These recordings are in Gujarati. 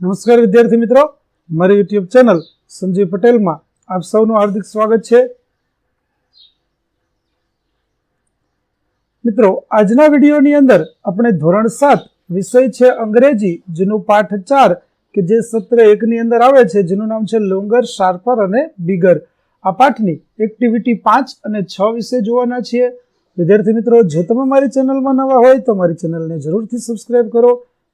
નમસ્કાર વિદ્યાર્થી મિત્રો. મારી યુટ્યુબ ચેનલ સંજય પટેલમાં આપ સૌનું હાર્દિક સ્વાગત છે. મિત્રો, આજના વિડીયોની અંદર આપણે ધોરણ સાત વિષય છે અંગ્રેજી, જેનું પાઠ ચાર કે જે સત્ર એકની અંદર આવે છે, જેનું નામ છે લોંગર, શાર્પર અને બિગર. આ પાઠની એક્ટિવિટી પાંચ અને છ વિશે જોવાના છીએ. વિદ્યાર્થી મિત્રો, જો તમે મારી ચેનલમાં નવા હોય તો મારી ચેનલને જરૂરથી સબસ્ક્રાઈબ કરો.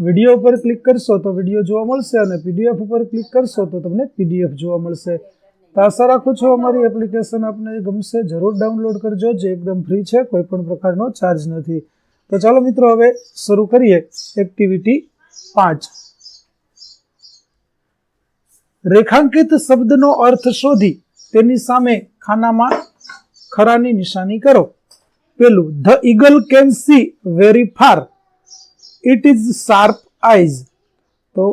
વીડિયો ઉપર ક્લિક કરશો તો વીડિયો જોવા મળશે અને પીડીએફ ઉપર ક્લિક કરશો તો તમને પીડીએફ જોવા મળશે. તો આશા રાખું છું અમારી એપ્લિકેશન આપને ગમશે. જરૂર ડાઉનલોડ કરજો, જે એકદમ ફ્રી છે કોઈ પણ પ્રકારનો ચાર્જ નથી. તો ચાલો મિત્રો, હવે શરૂ કરીએ. એક્ટિવિટી પાંચ. રેખાંકિત શબ્દનો અર્થ શોધી. તેની સામે ખાનામાં ખરાની નિશાની કરો. પેલું, the eagle can see very far. It is sharp eyes તો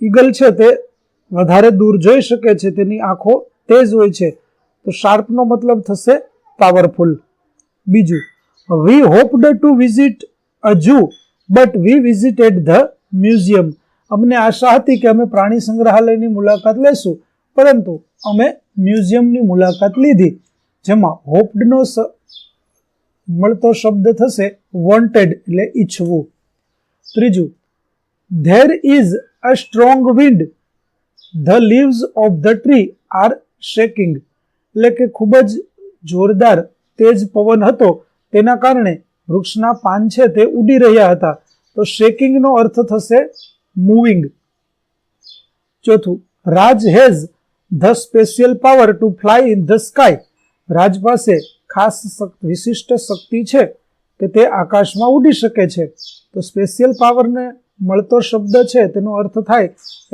ઈગલ છે તે વધારે દૂર જોઈ શકે છે, તેની આંખો તેજ હોય છે. તો શાર્પનો મતલબ થશે પાવરફુલ બીજું we hoped to visit a zoo but we visited the museum અમને આશા હતી કે અમે પ્રાણી સંગ્રહાલયની મુલાકાત લેશું પરંતુ અમે મ્યુઝિયમની મુલાકાત લીધી, જેમાં હોપડનો મળતો શબ્દ થશે વોન્ટેડ એટલે ઈચ્છવું. ત્રીજું there is a strong wind the leaves of the tree are shaking એટલે કે ખૂબ જ જોરદાર તેજ પવન હતો. તેના કારણે વૃક્ષના પાન છે તે ઉડી રહ્યા હતા. તો શેકિંગનો અર્થ થશે મૂવિંગ ચોથું Raj has the special power to fly in the sky Raj પાસે ખાસ વિશિષ્ટ શક્તિ છે. કે તે આકાશમાં ઉડી શકે છે. તો સ્પેશિયલ પાવરને મળતો શબ્દ છે, તેનો અર્થ થાય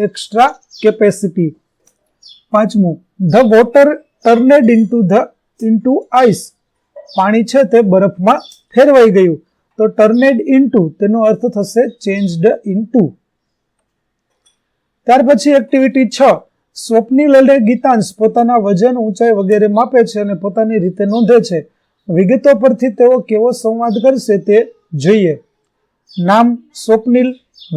એક્સ્ટ્રા કેપેસિટી પાંચમું the water turned into the into ice પાણી છે તે બરફમાં ફેરવાઈ ગયું. તો ટર્નેડ ઇન્ટુ તેનો અર્થ થશે ચેન્જડ ઇન્ટુ ત્યાર પછી એક્ટિવિટી છ, સ્વપ્નિલ અને ગીતાંશ પોતાના વજન ઊંચાઈ વગેરે માપે છે અને પોતાની રીતે નોંધે છે. વિગતો પરથી તેઓ કેવો સંવાદ કરશે તે જોઈએ. નામ સ્વપ્નિલ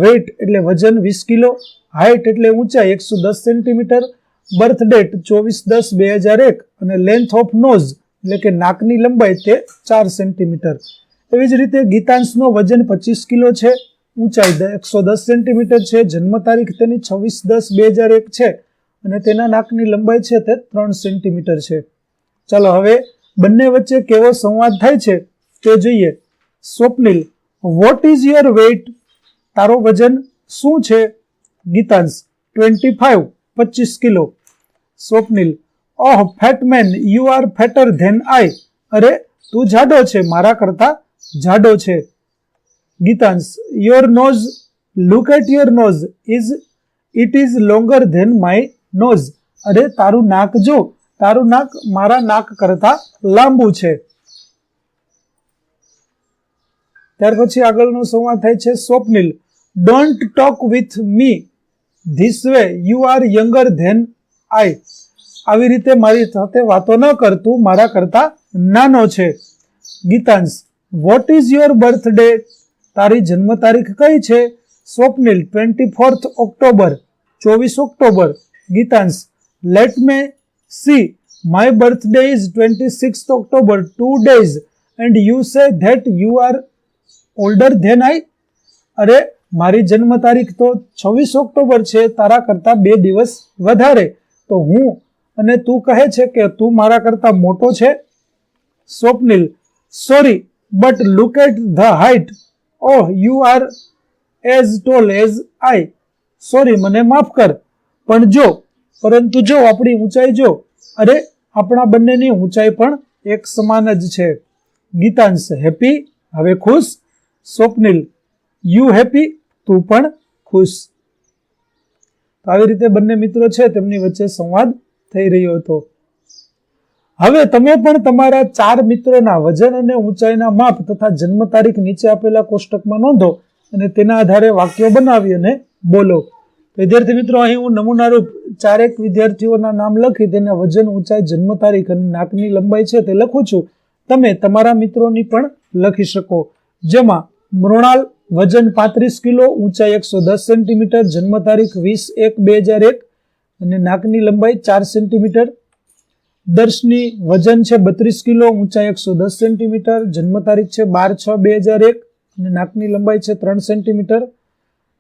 વેઇટ એટલે વજન વીસ કિલો હાઇટ એટલે ઊંચાઈ એકસો દસ સેન્ટીમીટર બર્થ ડેટ ચોવીસ દસ બે હજાર એક અને લેન્થ ઓફ નોઝ એટલે કે નાકની લંબાઈ તે ચાર સેન્ટીમીટર. એવી જ રીતે ગીતાંશનો વજન પચીસ કિલો છે, ઊંચાઈ એકસો દસ સેન્ટીમીટર છે, જન્મ તારીખ તેની છવ્વીસ દસ બે હજાર એક છે અને તેના નાકની લંબાઈ છે તે ત્રણ સેન્ટીમીટર છે. ચાલો હવે બંને વચ્ચે કેવો સંવાદ થાય છે તે જોઈએ. Swapnil what is your weight તારો વજન શું છે? ગીતાંશ ટ્વેન્ટી ફાઇવ પચીસ kilo. Swapnil oh fat man you are fatter than I અરે, તું જાડો છે, મારા કરતા જાડો છે. Geetansh your nose look at your nose is it is longer than my nose અરે, તારું નાક જો તારું નાક મારા નાક કરતા લાંબુ છે. ત્યાર પછી આગળનો સંવાદ થાય છે Swapnil. Don't talk with me this way you are younger than I આવી રીતે મારી સાથે વાતો ન કરતું મારા કરતા નાનો છે. Geetansh what is your birthday તારી જન્મ તારીખ કઈ છે? સ્વપ્નિલ ટ્વેન્ટી ફોર્થ ઓક્ટોબર ચોવીસ October Geetansh let me see my birthday is twenty six October two days and you say that you are older than I અરે, મારી જન્મ તારીખ તો છવ્વીસ ઓક્ટોબર છે, તારા કરતાં બે દિવસ વધારે. તો હું અને તું કહે છે કે તું મારા કરતાં મોટો છે? Swapnil sorry but look at the height oh you are as tall as I sorry મને માફ કર. પણ જો પરંતુ જો આપણી ઊંચાઈ જો, અરે, આપણા બંનેની ઊંચાઈ પણ એક સમાન જ છે. ગીતાંશ, હેપી, હવે ખુશ. સ્વપ્નિલ, યુ હેપી, તું પણ ખુશ. તો આવી રીતે બંને મિત્રો છે, તેમની વચ્ચે સંવાદ થઈ રહ્યો હતો. હવે તમે પણ તમારા ચાર મિત્રોના વજન અને ઊંચાઈના માપ તથા જન્મ તારીખ નીચે આપેલા કોષ્ટકમાં નોંધો અને તેના આધારે વાક્યો બનાવી અને બોલો. વિદ્યાર્થી મિત્રો, અહીં હું નમૂનારૂપ ચારેક વિદ્યાર્થીઓના નામ લખી તેના વજન ઊંચાઈ, જન્મ તારીખ અને નાકની લંબાઈ છે તે લખું છું. તમે તમારા મિત્રોની પણ લખી શકો. જેમાં મૃણાલ વજન પાંત્રીસ કિલો, ઊંચાઈ એકસો દસ સેન્ટીમીટર, જન્મ તારીખ વીસ એક બે હજાર એક અને નાકની લંબાઈ ચાર સેન્ટીમીટર. દર્શની વજન છે બત્રીસ કિલો, ઊંચાઈ એકસો દસ સેન્ટીમીટર, જન્મ તારીખ છે બાર છ બે હજાર એક અને નાકની લંબાઈ છે ત્રણ સેન્ટીમીટર.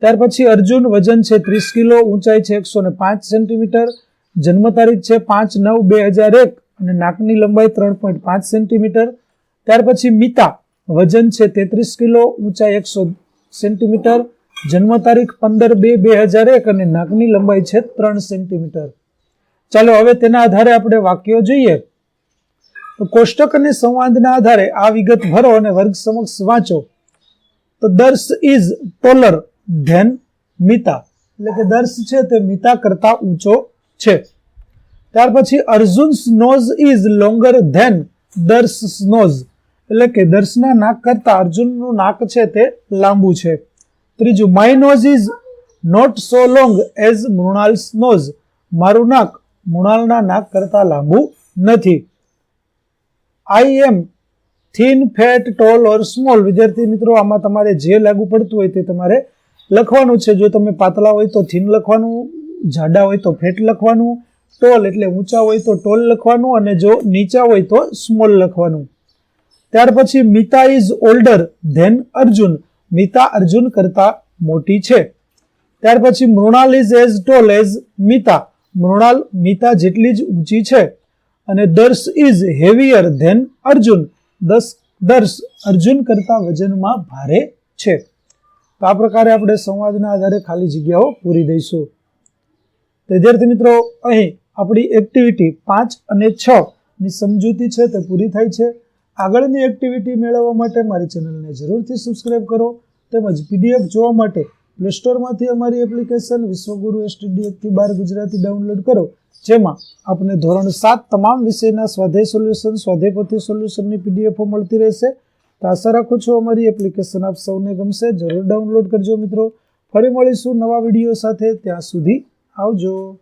ત્યાર પછી અર્જુન વજન છે ત્રીસ કિલો, ઊંચાઈ છે એકસો ને પાંચ સેન્ટીમીટર, જન્મ તારીખ છે પાંચ નવ બે હજાર એક અને નાકની લંબાઈ ત્રણ પોઈન્ટ પાંચ સેન્ટીમીટર. ત્યાર પછી મિતા વજન છે તેત્રીસ કિલો, ઊંચાઈ એકસો સેન્ટીમીટર, જન્મ તારીખ પંદર બે બે હજાર એક અને નાકની લંબાઈ છે ત્રણ સેન્ટીમીટર. ચાલો હવે તેના આધારે આપણે વાક્યો જોઈએ. તો કોષ્ટક અને સંવાદના આધારે આ વિગત ભરો અને વર્ગ સમક્ષ વાંચો. તો Darsh is taller. Than Mita. એટલે કે દર્શ છે તે મિતા કરતા ઊંચો છે. ત્યાર પછી Arjun's nose is longer than Darsh nose એટલે કે દર્શના નાક કરતા અર્જુનનું નાક છે તે લાંબુ છે. ત્રીજું my nose is not so long as Mrinal's nose મારું નાક મૃણાલના નાક કરતા લાંબુ નથી. I am thin fat tall or small વિદ્યાર્થી મિત્રો, આમાં તમારે જે લાગુ પડતું હોય તે તમારે લખવાનું છે. જો તમે પાતળા હોય તો થીન લખવાનું, જાડા હોય તો ફેટ લખવાનું, ટોલ એટલે ઊંચા હોય તો ટોલ લખવાનું અને જો નીચા હોય તો સ્મોલ લખવાનું. ત્યાર પછી Mita is older than Arjun. Mita Arjun કરતા મોટી છે. ત્યાર પછી Mrinal is as tall as Mita. Mrinal Mita જેટલી જ ઊંચી છે. અને Darsh is heavier than Arjun. દસ દર્શ અર્જુન કરતા વજનમાં ભારે છે. તો આ પ્રકારે આપણે સંવાદના આધારે ખાલી જગ્યાઓ પૂરી દઈશું. તો વિદ્યાર્થી મિત્રો, અહીં આપણી એક્ટિવિટી પાંચ અને છ ની સમજૂતી છે તે પૂરી થાય છે. આગળની એક્ટિવિટી મેળવવા માટે મારી ચેનલને જરૂરથી સબસ્ક્રાઇબ કરો તેમજ પીડીએફ જોવા માટે પ્લે સ્ટોરમાંથી અમારી એપ્લિકેશન વિશ્વગુરુ એસટીડી એકથી બાર ગુજરાતી ડાઉનલોડ કરો, જેમાં આપને ધોરણ સાત તમામ વિષયના સ્વાધ્યાય સોલ્યુશન સ્વાધ્યાયપોથી સોલ્યુશનની પીડીએફો મળતી રહેશે. તો આશા રાખું છું અમારી એપ્લિકેશન આપ સૌને ગમશે. જરૂર ડાઉનલોડ કરજો મિત્રો. ફરી મળીશું નવા વીડિયો સાથે. ત્યાં સુધી આવજો.